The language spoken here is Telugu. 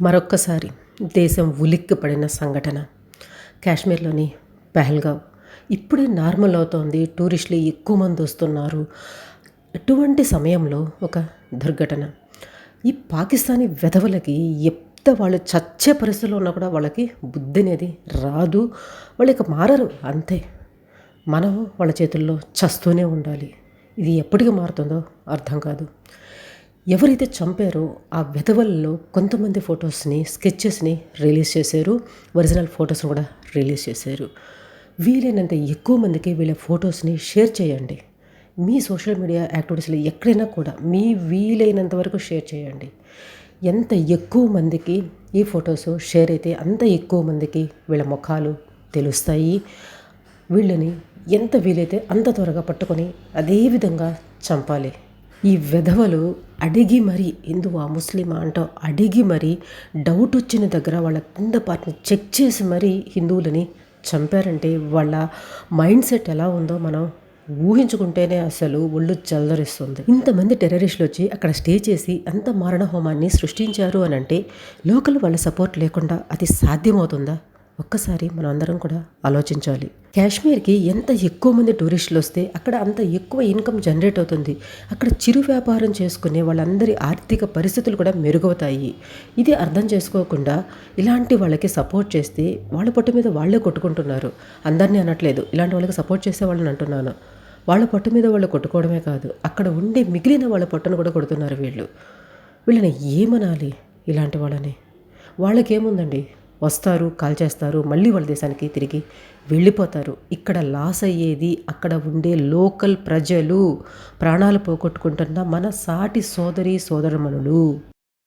మరొక్కసారి దేశం ఉలిక్కిపడిన సంఘటన. కాశ్మీర్లోని పెహల్గావ్. ఇప్పుడే నార్మల్ అవుతోంది. టూరిస్టులు ఎక్కువ మంది వస్తున్నారు. అటువంటి సమయంలో ఒక దుర్ఘటన. ఈ పాకిస్తానీ వెధవలకి ఎంత వాళ్ళు చచ్చే పరిస్థితిలో ఉన్నా కూడా వాళ్ళకి బుద్ధి అనేది రాదు. వాళ్ళు ఇక మారరు. అంతే. మనం వాళ్ళ చేతుల్లో చస్తూనే ఉండాలి. ఇది ఎప్పటికి మారుతుందో అర్థం కాదు. ఎవరైతే చంపారో ఆ వెధవల్లో కొంతమంది ఫొటోస్ని స్కెచెస్ని రిలీజ్ చేశారు. ఒరిజినల్ ఫొటోస్ని కూడా రిలీజ్ చేశారు. వీలైనంత ఎక్కువ మందికి వీళ్ళ ఫొటోస్ని షేర్ చేయండి. మీ సోషల్ మీడియా యాక్టివిటీస్లో ఎక్కడైనా కూడా మీ వీలైనంత వరకు షేర్ చేయండి. ఎంత ఎక్కువ మందికి ఈ ఫొటోస్ షేర్ అయితే అంత ఎక్కువ మందికి వీళ్ళ ముఖాలు తెలుస్తాయి. వీళ్ళని ఎంత వీలైతే అంత త్వరగా పట్టుకొని అదే విధంగా చంపాలి. ఈ విధవలు అడిగి మరీ హిందువా ముస్లిమా అంటూ అడిగి మరీ డౌట్ వచ్చిన దగ్గర వాళ్ళ కింద పార్ట్ని చెక్ చేసి మరీ హిందువులని చంపారంటే వాళ్ళ మైండ్ సెట్ ఎలా ఉందో మనం ఊహించుకుంటేనే అసలు ఒళ్ళు చల్లరిస్తుంది ఇంతమంది టెర్రరిస్టులు వచ్చి అక్కడ స్టే చేసి అంత మారణ హోమాన్ని సృష్టించారు అని అంటే లోకల్ వాళ్ళ సపోర్ట్ లేకుండా అది సాధ్యమవుతుందా? ఒక్కసారి మనం అందరం కూడా ఆలోచించాలి. కాశ్మీర్కి ఎంత ఎక్కువ మంది టూరిస్టులు వస్తే అక్కడ అంత ఎక్కువ ఇన్కమ్ జనరేట్ అవుతుంది. అక్కడ చిరు వ్యాపారం చేసుకునే వాళ్ళందరి ఆర్థిక పరిస్థితులు కూడా మెరుగవుతాయి. ఇది అర్థం చేసుకోకుండా ఇలాంటి వాళ్ళకి సపోర్ట్ చేస్తే వాళ్ళ పట్టు మీద వాళ్ళే కొట్టుకుంటున్నారు. అందరినీ అనట్లేదు. ఇలాంటి వాళ్ళకి సపోర్ట్ చేసే వాళ్ళని అంటున్నాను. వాళ్ళ పొట్టు మీద వాళ్ళు కొట్టుకోవడమే కాదు అక్కడ ఉండే మిగిలిన వాళ్ళ పట్టును కూడా కొడుతున్నారు వీళ్ళు. వీళ్ళని ఏమనాలి ఇలాంటి వాళ్ళని? వాళ్ళకేముందండి? వస్తారు కాల్ చేస్తారు మళ్ళీ వాళ్ళ దేశానికి తిరిగి వెళ్ళిపోతారు. ఇక్కడ లాస్ అయ్యేది అక్కడ ఉండే లోకల్ ప్రజలు ప్రాణాలు పోగొట్టుకుంటున్న మన సాటి సోదరి సోదరమణులు.